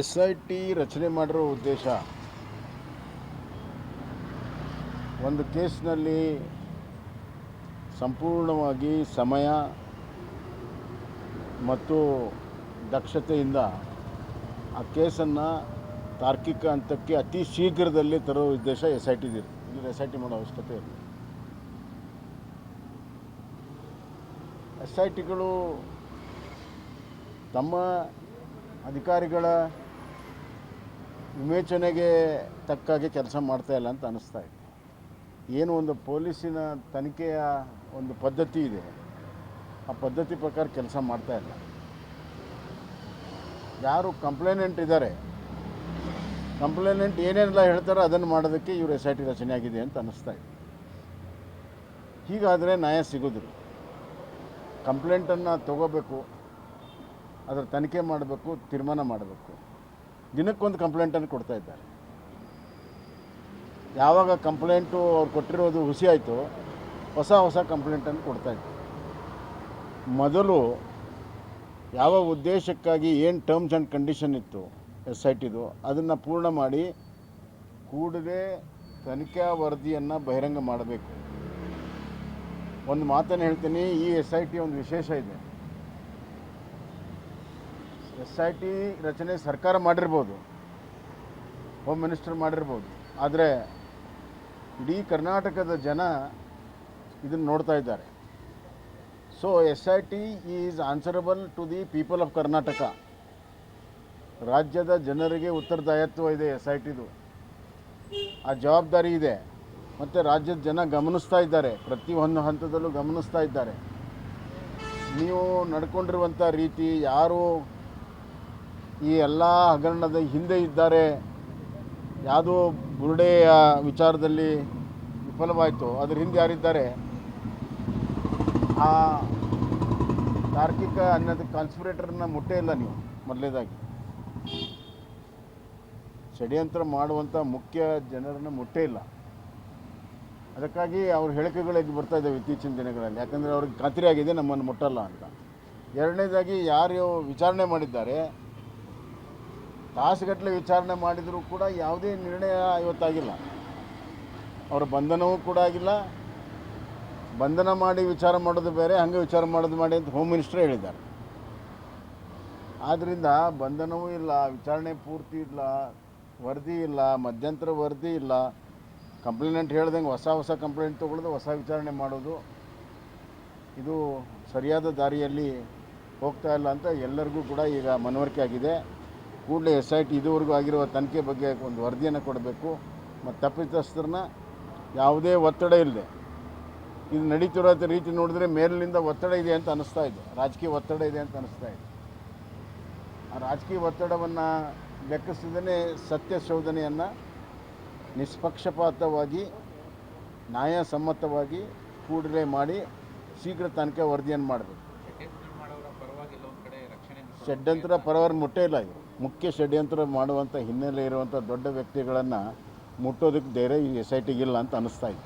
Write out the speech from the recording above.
S I T ರಚನೆ ಮಾಡಿರೋ ಉದ್ದೇಶ. ಒಂದು ಕೇಸ್ನಲ್ಲಿ ಸಂಪೂರ್ಣವಾಗಿ ಸಮಯ ಮತ್ತು ದಕ್ಷತೆಯಿಂದ ಆ ಕೇಸನ್ನು ತಾರ್ಕಿಕ ಹಂತಕ್ಕೆ ಅತಿ ಶೀಘ್ರದಲ್ಲಿ ತರೋ ಉದ್ದೇಶ ಎಸ್ ಐ ಟಿದಿದೆ ಇಲ್ಲಿ ಎಸ್ ಐ ಟಿ ಮಾಡೋ ಅವಶ್ಯಕತೆ ಇಲ್ಲ. ಎಸ್ ಐ ಟಿಗಳು ತಮ್ಮ ಅಧಿಕಾರಿಗಳ ವಿವೇಚನೆಗೆ ತಕ್ಕಾಗೆ ಕೆಲಸ ಮಾಡ್ತಾ ಇಲ್ಲ ಅಂತ ಅನ್ನಿಸ್ತಾ ಇದೆ. ಏನು ಒಂದು ಪೊಲೀಸಿನ ತನಿಖೆಯ ಒಂದು ಪದ್ಧತಿ ಇದೆ, ಆ ಪದ್ಧತಿ ಪ್ರಕಾರ ಕೆಲಸ ಮಾಡ್ತಾ ಇಲ್ಲ. ಯಾರು ಕಂಪ್ಲೇನೆಂಟ್ ಇದ್ದಾರೆ, ಕಂಪ್ಲೇನೆಂಟ್ ಏನೇನೆಲ್ಲ ಹೇಳ್ತಾರೋ ಅದನ್ನು ಮಾಡೋದಕ್ಕೆ ಇವರು ಎಸ್ ಐ ಟಿ ರಚನೆ ಆಗಿದೆ ಅಂತ ಅನ್ನಿಸ್ತಾ ಇದೆ. ಹೀಗಾದರೆ ನ್ಯಾಯ ಸಿಗೋದಿಲ್ಲ. ಕಂಪ್ಲೇಂಟನ್ನು ತಗೋಬೇಕು ಅದರ ತನಿಖೆ ಮಾಡಬೇಕು, ತೀರ್ಮಾನ ಮಾಡಬೇಕು. ದಿನಕ್ಕೊಂದು ಕಂಪ್ಲೇಂಟನ್ನು ಕೊಡ್ತಾ ಇದ್ದಾರೆ. ಯಾವಾಗ ಕಂಪ್ಲೇಂಟು ಅವ್ರು ಕೊಟ್ಟಿರೋದು ಹುಸಿ ಆಯಿತು, ಹೊಸ ಹೊಸ ಕಂಪ್ಲೇಂಟನ್ನು ಕೊಡ್ತಾ ಇದ್ದರು. ಮೊದಲು ಯಾವ ಉದ್ದೇಶಕ್ಕಾಗಿ ಏನು terms and condition S I I ಟಿದು ಅದನ್ನು ಪೂರ್ಣ ಮಾಡಿ ಕೂಡಲೇ ತನಿಖಾ ವರದಿಯನ್ನು ಬಹಿರಂಗ ಮಾಡಬೇಕು. ಒಂದು ಮಾತನ್ನು ಹೇಳ್ತೀನಿ, ಈ ಎಸ್ ಐ ಟಿ ಒಂದು ವಿಶೇಷ ಇದೆ. ಎಸ್ ಐ ಟಿ ರಚನೆ ಸರ್ಕಾರ ಮಾಡಿರ್ಬೋದು ಹೋಮ್ ಮಿನಿಸ್ಟರ್ ಮಾಡಿರ್ಬೋದು, ಆದರೆ ಇಡೀ ಕರ್ನಾಟಕದ ಜನ ಇದನ್ನು ನೋಡ್ತಾ ಇದ್ದಾರೆ. So S I T is answerable to the people of Karnataka ರಾಜ್ಯದ ಜನರಿಗೆ ಉತ್ತರದಾಯತ್ವ ಇದೆ ಎಸ್ ಐ ಟಿದು ಆ ಜವಾಬ್ದಾರಿ ಇದೆ. ಮತ್ತು ರಾಜ್ಯದ ಜನ ಗಮನಿಸ್ತಾ ಇದ್ದಾರೆ. ಪ್ರತಿಯೊಂದು ಹಂತದಲ್ಲೂ ಗಮನಿಸ್ತಾ ಇದ್ದಾರೆ. ನೀವು ನಡ್ಕೊಂಡಿರುವಂಥ ರೀತಿ ಯಾರು ಈ ಎಲ್ಲ ಹಗರಣದ ಹಿಂದೆ ಇದ್ದಾರೆ. ಯಾವುದೋ ಬುರುಡೆಯ ವಿಚಾರದಲ್ಲಿ ವಿಫಲವಾಯಿತು. ಅದ್ರ ಹಿಂದೆ ಯಾರಿದ್ದಾರೆ? ಆ ತಾರ್ಕಿಕ ಅನ್ನೋದು ಕಾನ್ಸ್ಪಿರೇಟರ್ನ ಮುಟ್ಟೇ ಇಲ್ಲ ನೀವು ಮೊದಲೇದಾಗಿ. ಷಡ್ಯಂತ್ರ ಮಾಡುವಂಥ ಮುಖ್ಯ ಜನರನ್ನು ಮುಟ್ಟೇ ಇಲ್ಲ. ಅದಕ್ಕಾಗಿ ಅವ್ರ ಹೇಳಿಕೆಗಳಿಗೆ ಬರ್ತಾ ಇದ್ದಾವೆ ಇತ್ತೀಚಿನ ದಿನಗಳಲ್ಲಿ. ಯಾಕಂದರೆ ಅವ್ರಿಗೆ ಖಾತ್ರಿ ಆಗಿದೆ ನಮ್ಮನ್ನು ಮುಟ್ಟಲ್ಲ ಅಂತ. ಎರಡನೇದಾಗಿ ಯಾರು ವಿಚಾರಣೆ ಮಾಡಿದ್ದಾರೆ ತಾಸುಗಟ್ಟಲೆ ವಿಚಾರಣೆ ಮಾಡಿದರೂ ಕೂಡ ಯಾವುದೇ ನಿರ್ಣಯ ಇವತ್ತಾಗಿಲ್ಲ. ಅವರ ಬಂಧನವೂ ಕೂಡ ಆಗಿಲ್ಲ. ಬಂಧನ ಮಾಡಿ ವಿಚಾರ ಮಾಡೋದು ಬೇರೆ, ಹಂಗೆ ವಿಚಾರ ಮಾಡೋದು ಮಾಡಿ ಅಂತ ಹೋಮ್ ಮಿನಿಸ್ಟ್ರೇ ಹೇಳಿದ್ದಾರೆ. ಆದ್ದರಿಂದ ಬಂಧನವೂ ಇಲ್ಲ, ವಿಚಾರಣೆ ಪೂರ್ತಿ ಇಲ್ಲ, ವರದಿ ಇಲ್ಲ, ಮಧ್ಯಂತರ ವರದಿ ಇಲ್ಲ. ಕಂಪ್ಲೇಂಟ್ ಹೇಳ್ದಂಗೆ ಹೊಸ ಹೊಸ ಕಂಪ್ಲೇಂಟ್ ತೊಗೊಳ್ಳೋದು, ಹೊಸ ವಿಚಾರಣೆ ಮಾಡೋದು. ಇದು ಸರಿಯಾದ ದಾರಿಯಲ್ಲಿ ಹೋಗ್ತಾ ಇಲ್ಲ ಅಂತ ಎಲ್ಲರಿಗೂ ಕೂಡ ಈಗ ಮನವರಿಕೆ ಆಗಿದೆ. ಕೂಡಲೇ ಎಸ್ ಐ ಟಿ ಇದುವರೆಗೂ ಆಗಿರುವ ತನಿಖೆ ಬಗ್ಗೆ ಒಂದು ವರದಿಯನ್ನು ಕೊಡಬೇಕು. ಮತ್ತು ತಪ್ಪಿತಸ್ಥರನ್ನ ಯಾವುದೇ ಒತ್ತಡ ಇಲ್ಲದೆ ಇದು ನಡೀತಿರೋ ರೀತಿ ನೋಡಿದ್ರೆ ಮೇಲಿನಿಂದ ಒತ್ತಡ ಇದೆ ಅಂತ ಅನ್ನಿಸ್ತಾ ಇದೆ. ರಾಜಕೀಯ ಒತ್ತಡ ಇದೆ ಅಂತ ಅನ್ನಿಸ್ತಾ ಇದೆ. ಆ ರಾಜಕೀಯ ಒತ್ತಡವನ್ನು ಲೆಕ್ಕಿಸದೇ ಸತ್ಯ ಶೋಧನೆಯನ್ನು ನಿಷ್ಪಕ್ಷಪಾತವಾಗಿ ನ್ಯಾಯಸಮ್ಮತವಾಗಿ ಕೂಡಲೇ ಮಾಡಿ ಶೀಘ್ರ ತನಿಖೆ ವರದಿಯನ್ನು ಮಾಡಬೇಕು. ಷಡ್ಯಂತ್ರ ಪರವಾಗಿ ಮುಟ್ಟೇ ಇಲ್ಲ ಇವರು ಮುಖ್ಯ ಷಡ್ಯಂತ್ರ ಮಾಡುವಂಥ ಹಿನ್ನೆಲೆ ಇರುವಂಥ ದೊಡ್ಡ ವ್ಯಕ್ತಿಗಳನ್ನು ಮುಟ್ಟೋದಕ್ಕೆ ಧೈರ್ಯ ಈ ಎಸ್ ಐ ಟಿಗಿಲ್ಲ ಅಂತ ಅನ್ನಿಸ್ತಾ ಇದೆ.